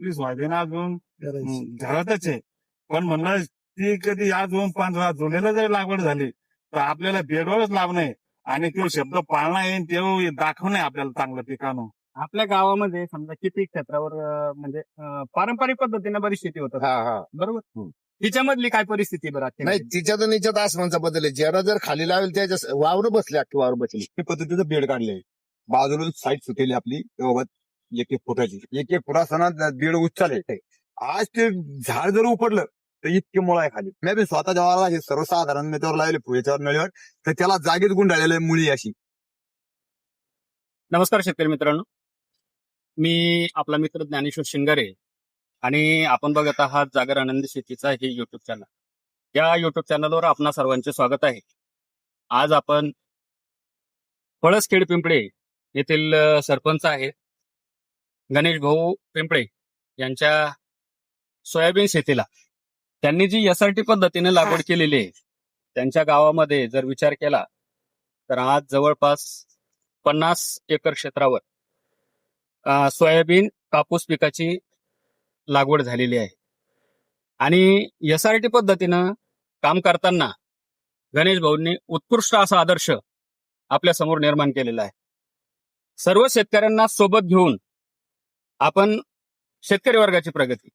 स्वाधीन अजून घरातच आहे. पण म्हणलं ती कधी अजून पंधरा जुलैला जरी लागवड झाली तर आपल्याला बेडवरच आहे आणि तो शब्द पाळणं आहे ते दाखवणं आपल्याला चांगलं पिकानं. आपल्या गावामध्ये समजा किती क्षेत्रावर म्हणजे पारंपरिक पद्धतीने बरीच शेती होतात. हा हा. बरोबर? हम्म. तिच्यामधली काय परिस्थिती बरं नाही? तिच्यात आणि याच्यात आसमानचा बदल आहे. जरा जर खाली लावेल त्याच्या वावर बसले अख्खी वावर बसली. ते पद्धतीचं बेड काढले. बाजूला साईड सुटेली आपली एक एक फुटाची. एक एक फुट असताना त्या उच्चाले आज ते झाड जर उपडलं तर इतके मुळा आहे खाली. मी स्वतः जेव्हा हे सर्वसाधारण त्यावर लावले फुल्याच्यावर नळीवर तर त्याला जागेत गुंडाळलेलं आहे मुळी अशी. नमस्कार शेतकरी मित्रांनो. मी आपला मित्र ज्ञानेश्वर शिंगारे आणि आपण बघत आहात जागर आनंद शेतीचा हे युट्यूब चॅनल या युट्यूब चॅनलवर आपणा सर्वांचे स्वागत आहे. आज आपण पळसखेड पिंपळे येथील सरपंच आहेत. गणेश भाऊ पिंपळे यांच्या सोयाबीन शेतीला. त्यांनी जी एस आर टी पद्धतीने लागवड केलेली आहे त्यांच्या गावामध्ये जर विचार केला तर आज जवळपास पन्नास एकर क्षेत्रावर सोयाबीन कापूस पिकाची लागवड झालेली आहे. आणि एस आर टी पद्धतीनं काम करताना गणेश भाऊंनी उत्कृष्ट असा आदर्श आपल्यासमोर निर्माण केलेला आहे. सर्व शेतकऱ्यांना सोबत घेऊन आपण शेतकरी वर्गाची प्रगती.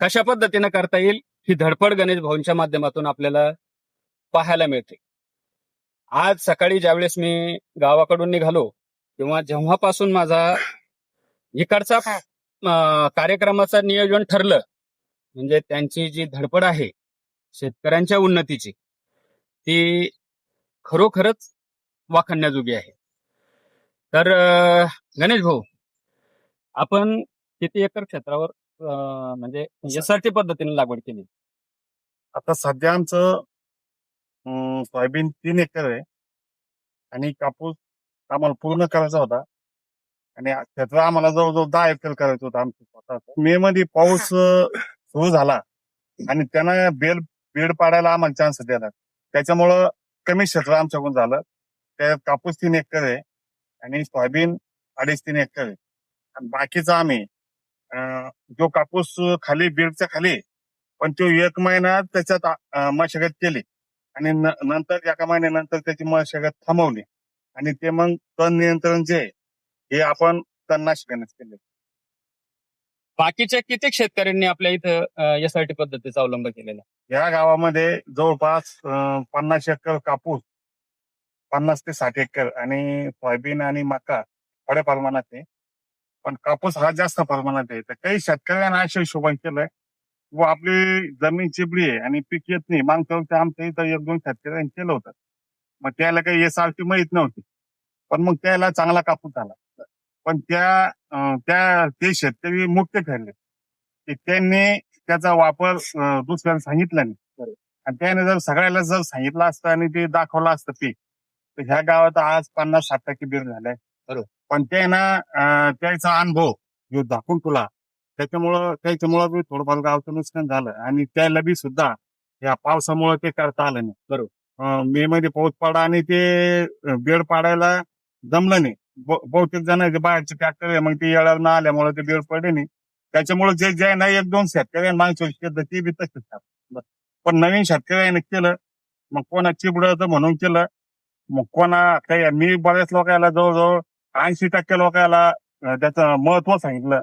कशा पद्धतीनं करता येईल ही धडपड गणेश भाऊंच्या माध्यमातून आपल्याला पाहायला मिळते. आज सकाळी ज्यावेळेस मी गावाकडून निघालो तेव्हा जेव्हापासून माझा इकडचा कार्यक्रमाचं नियोजन ठरलं म्हणजे त्यांची जी धडपड आहे शेतकऱ्यांच्या उन्नतीची ती खरोखरच वाखण्याजोगी आहे. तर गणेश भाऊ आपण किती एकर क्षेत्रावर अं, म्हणजे यासाठी पद्धतीने लागवड केली? आता सध्या आमचं अं, सोयाबीन तीन एकर आहे. आणि कापूस आम्हाला पूर्ण करायचा होता. आणि त्याचा आम्हाला जवळजवळ दहा एकर करायचं होतं आमचं स्वतःचं. मे मध्ये पाऊस अं, सुरू झाला. आणि त्यानं बेल बेड पाडायला आम्हाला चान्स दिला त्याच्यामुळं कमी क्षेत्र आमच्याकडून झालं. त्यात कापूस तीन एकर आहे. आणि सोयाबीन अडीच तीन एकर आहे. बाकीचा आम्ही. जो कापूस खाली बेडच्या खाली पण तो एक महिना त्याच्यात मशागत केली. आणि नंतर एका महिन्यानंतर त्याची मशागत थांबवली. आणि ते मग तण नियंत्रण जे हे आपण तणनाशकानेच केले बाकीच्या कित्येक शेतकऱ्यांनी आपल्या इथं यासाठी पद्धतीचा अवलंब केलेला या गावामध्ये जवळपास पन्नास एकर कापूस पन्नास ते साठ एकर आणि सोयाबीन आणि मका थोड्या प्रमाणात पण कापूस हा जास्त प्रमाणात आहे. तर काही शेतकऱ्यांना अशा हिशोबाने केलंय. व आपली जमीन चिबडी आहे आणि पीक येत नाही. मागच्या आमच्या इथं एक दोन शेतकऱ्यांनी केलं होतं. मग त्याला काही एस आर टी माहीत नव्हती. पण मग त्याला चांगला कापूस आला पण त्या त्या ते शेतकरी मुक्त ठरले. की त्यांनी त्याचा वापर दुसऱ्याला सांगितला नाही. आणि त्याने जर सगळ्याला जर सांगितलं असतं आणि ते दाखवलं असतं पीक तर ह्या गावात आज पन्नास साठ टक्के बीड झालाय. बरोबर. पण ते ना त्याचा अनुभव जो दाखवून तुला त्याच्यामुळं त्याच्यामुळं बी थोडंफार गावचं नुकसान झालं. आणि त्याला बी सुद्धा या पावसामुळे ते करता आलं नाही. बरोबर. मे मध्ये पाऊस पडा आणि ते बेड पाडायला जमलं नाही. बहुतेक जणांचे बाहेरचे ट्रॅक्टर आहे मग ते येळावर न आल्यामुळे ते बेड पडले नाही. त्याच्यामुळे जे जे नाही एक दोन शेतकऱ्यांनी मागच्या केलं ते बी तसंच. पण नवीन शेतकऱ्याने केलं मग कोणा चिबडाचं म्हणून केलं मग कोणा काही मी बऱ्याच लोकांना जवळजवळ ऐंशी टक्के लोकांना त्याचं महत्त्व सांगितलं.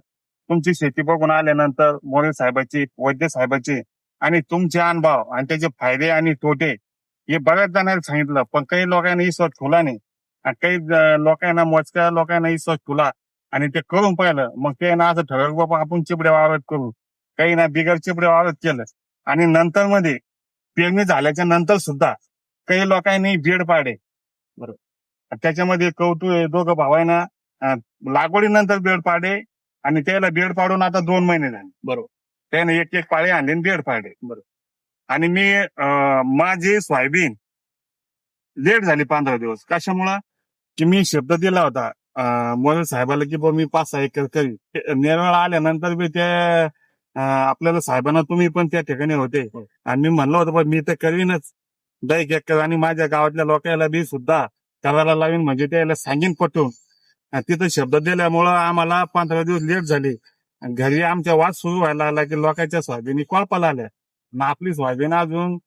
तुमची शेती बघून आल्यानंतर मोरे साहेबाची वैद्य साहेबाची आणि तुमचे अनुभव आणि त्याचे फायदे आणि तोटे हे बऱ्याच जणांना सांगितलं. पण काही लोकांना विश्वास ठेवला नाही. आणि काही लोकांना मोजक्या लोकांना विश्वास ठेवला आणि ते करून पाहिलं. मग ते ना असं ठरवलं बाबा आपण चिबड्या वावरत करू. काही ना बिगर चिबड्या वावरत केलं. आणि नंतर मध्ये पेरणी झाल्याच्यानंतर सुद्धा काही लोकांनी बीड पाडे. बरोबर. त्याच्यामध्ये कौतुक आहे. दोघं भावांना अं, लागवडीनंतर बेड पाडे आणि त्याला बेड पाडून आता दोन महिने झाले. बरोबर. त्याने एक एक पाळे आणले आणि बेड पाडे बरोबर. आणि मी अं, माझी सोयाबीन लेट झाली पंधरा दिवस. कशामुळं? की मी शब्द दिला होता अं, मोदल साहेबाला की बुवा मी पाच सहा एकर करी ते निर्मळ आल्यानंतर बी ते अं, आपल्याला साहेबांना तुम्ही पण त्या ठिकाणी होते. आणि मी म्हणलं होतं पण मी तर करीनच. दहा एक एकर आणि माझ्या गावातल्या लोकांना बी सुद्धा करायला लावीन म्हणजे त्याला सांगीन पटवून. आणि तिथं शब्द दिल्यामुळं आम्हाला पंधरा दिवस लेट झाले. घरी आमच्या वाद सुरू व्हायला लागला की लोकांच्या सोयाबीनी कोळपाला आल्या ना आपली सोयाबीन अजून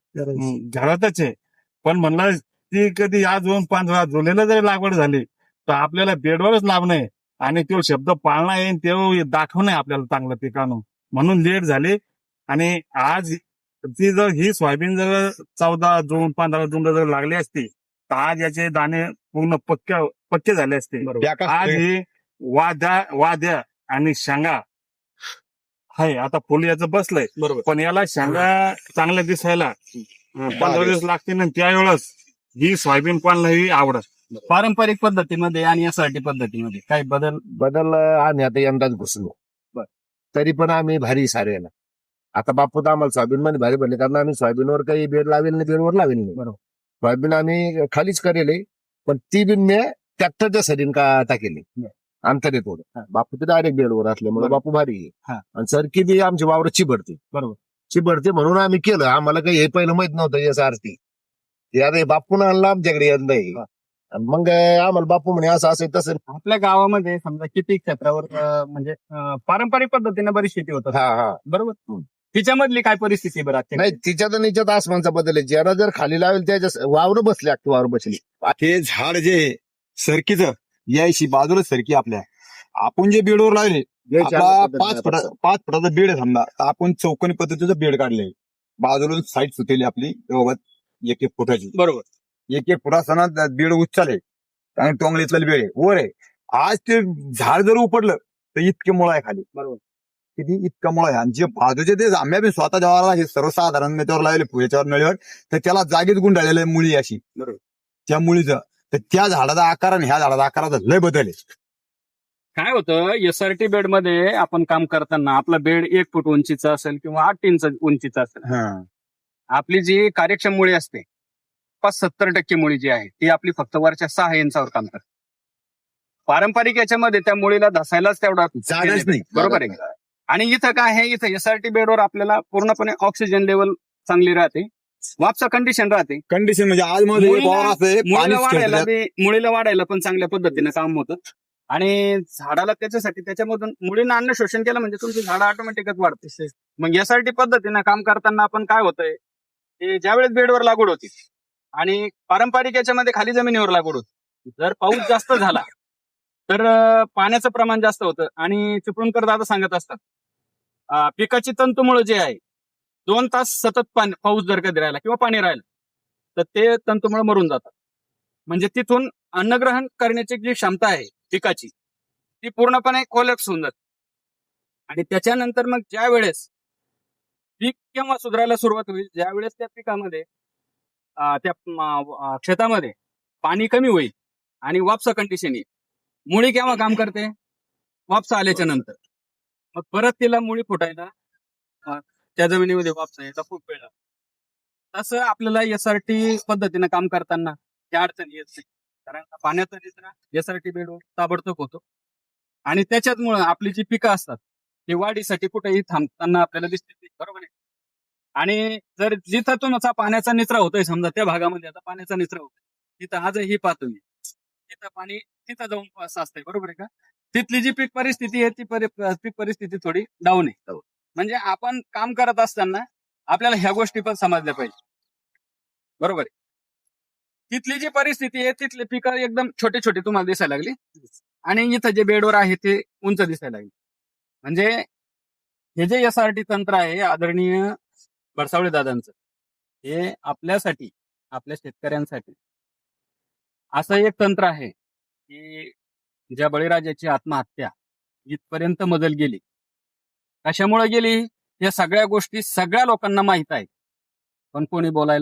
घरातच आहे. पण म्हणलं ती कधी अजून पंधरा जुलैला जरी लागवड झाली तर आपल्याला बेडवरच लाभणं आणि तो शब्द पाळणं आणि तो दाखवणं आपल्याला चांगलं पिकानं. म्हणून लेट झाले. आणि आज ती जर ही सोयाबीन जर चौदा जून पंधरा जूनला जर लागली असती तर आज याचे दाणे पूर्ण पक्के पक्के झाले असते. आज ही वाद्या वाद्या आणि शेंगा हाय आता फुल याचं बसलंय. बरोबर. पण याला शेंगा चांगल्या दिसायला अं, पंधरा दिवस. लागते ना त्यावेळेस ही सोयाबीन कोणालाही आवडत. पारंपरिक पद्धतीमध्ये आणि एसआरटी पद्धतीमध्ये काही बदल? बदल आम्ही आता यंदाच घुसलो. बर. तरी पण आम्ही भारी सारेला आता बापू तर आम्हाला सोयाबीन मध्ये भारी बनले कारण आम्ही सोयाबीनवर काही बेड लावेल नाही बेडवर लावेल नाही. बरोबर. सोयाबीन आम्ही खालीच करेल पण ती बिन मी ट्रॅक्टरच्या सरीन का टाकेली. अंतर होतं बापू तर डायरेक्ट बेडवर असल्यामुळे. बापू भारी आहे. हा. आणि सरकी बी आमची वावर चिबडते बरोबर. चिबडते म्हणून आम्ही केलं आम्हाला काही हे पहिलं माहीत नव्हतं एस आरती ते हे बापून आणलं आमच्याकडे यंदा. आणि मग आम्हाला बापू म्हणे असं असं तसं आपल्या गावामध्ये समजा किती क्षेत्रावर म्हणजे पारंपरिक पद्धतीने बरीच शेती होत हा हा बरोबर तिच्यामधली काय परिस्थिती बरं आजच्या नाही तिच्यात आणि हिच्यात आसमानचा बदल आहे. ज्याला जर खाली लावेल त्याच्या वावर बसले अख्खी वावर बसली. हे झाड जे आहे, सरकीचं यायशी बाजूला सरकी आपल्या. आपण जे बेडवर लावले आपला पाच फुटा पाच फुटाचा बेड आहे समजा. तर आपण चौकोनी पद्धतीचं बेड काढलंय. बाजूला साईड सुटेली आपली सोबत एक एक फुटाची. बरोबर. एक एक फुट असताना बेड उच्चाले. आणि टोंगलीतलं बेड आहे. वर आहे. आज ते झाड जर उपडलं तर इतके मुळा आहे खाली. बरोबर. किती इतका मुळा आहे. आणि जे बाजूचे ते आंब्या बी स्वतः जेव्हा हे सर्वसाधारण त्याच्यावर लावले याच्यावर नळीवर तर त्याला जागेत गुंडाळलेलं आहे मुळी अशी. बरोबर. त्या मुळीचं. तर त्या झाडाचा आकार आणि ह्या झाडाचा आकाराचा लय बदल आहे. काय होतं? एसआरटी बेडमध्ये आपण काम करताना आपला बेड एक फूट उंचीचा असेल किंवा आठ इंच उंचीचा असेल. आपली जी कार्यक्षम मुळी असते पाच सत्तर टक्के मुळी जी आहे ती आपली फक्त वरच्या सहा इंचावर काम करते. पारंपरिक याच्यामध्ये त्या मुळीला धसायलाच तेवढा जागाच नाही. बरोबर आहे का? आणि इथं काय आहे इथं एसआरटी बेडवर आपल्याला पूर्णपणे ऑक्सिजन लेवल चांगली राहते. वापसा कंडिशन राहते. कंडिशन म्हणजे आज मध्ये मुळीला- मुळीला वाढायला बी- मुळीला वाढायला पण चांगल्या पद्धतीने काम होतं. आणि झाडाला त्याच्यासाठी त्याच्यामधून मुळीनं अन्न शोषण केलं म्हणजे तुमची झाडं ऑटोमॅटिकच वाढते. मग यासाठी पद्धतीनं काम करताना आपण काय होतंय की ज्यावेळेस बेडवर लागवड होती आणि पारंपरिक याच्यामध्ये खाली जमिनीवर लागवड होती. जर पाऊस जास्त झाला तर अं, पाण्याचं प्रमाण जास्त होतं. आणि चिपळूणकर दादा सांगत असतात पिकाची तंतुमुळे जे आहे दोन तास सतत पाणी पाऊस जर कधी राहिला किंवा पाणी राहिलं तर ते तंतुमुळे मरून जातात. म्हणजे तिथून अन्नग्रहण करण्याची जी क्षमता आहे पिकाची ती पूर्णपणे कोलॅप्स होऊन जाते. आणि त्याच्यानंतर मग ज्या वेळेस पीक केव्हा सुधारायला सुरुवात होईल ज्या वेळेस त्या पिकामध्ये त्या शेतामध्ये पाणी कमी होईल आणि वापसा कंडिशन येईल. मुळी केव्हा काम करते? वापसा आल्याच्यानंतर. मग परत तिला मुळी फुटायला त्या जमिनीमध्ये वापसा याचा खूप वेळ तसं आपल्याला एसआरटी पद्धतीनं काम करताना त्या अडचणी येत नाही. कारण पाण्याचा निचरा एसआरटी बेडवर ताबडतोब होतो. आणि त्याच्यामुळं आपली जी पिकं असतात ती वाढीसाठी कुठेही थांबताना आपल्याला दिसते नाही. बरोबर आहे? आणि जर जिथं असा पाण्याचा निचरा होतोय समजा त्या भागामध्ये आता पाण्याचा निचरा होतोय तिथं आजही पाहतो मी तिथं पाणी तिथं जाऊन साचतंय. बरोबर आहे का? तिथली जी पीक परिस्थिती आहे ती पीक परिस्थिती थोडी डाऊन आहे. म्हणजे आपण काम करत असताना आपल्याला ह्या गोष्टी पण समजल्या पाहिजे. बरोबर आहे? तिथली जी परिस्थिती आहे तिथले पिकं एकदम छोटे छोटे तुम्हाला दिसायला लागली. आणि इथं जे बेडवर आहे ते उंच दिसायला लागले. म्हणजे हे जे एस आर टी तंत्र आहे आदरणीय बरसावळे दादांचं हे आपल्यासाठी आपल्या शेतकऱ्यांसाठी असं एक तंत्र आहे की ज्या बळीराजाची आत्महत्या इथपर्यंत मजल गेली. कशामुळे गेली? या सगळ्या गोष्टी सगळ्या लोकांना माहीत आहे पण कोणी बोलायला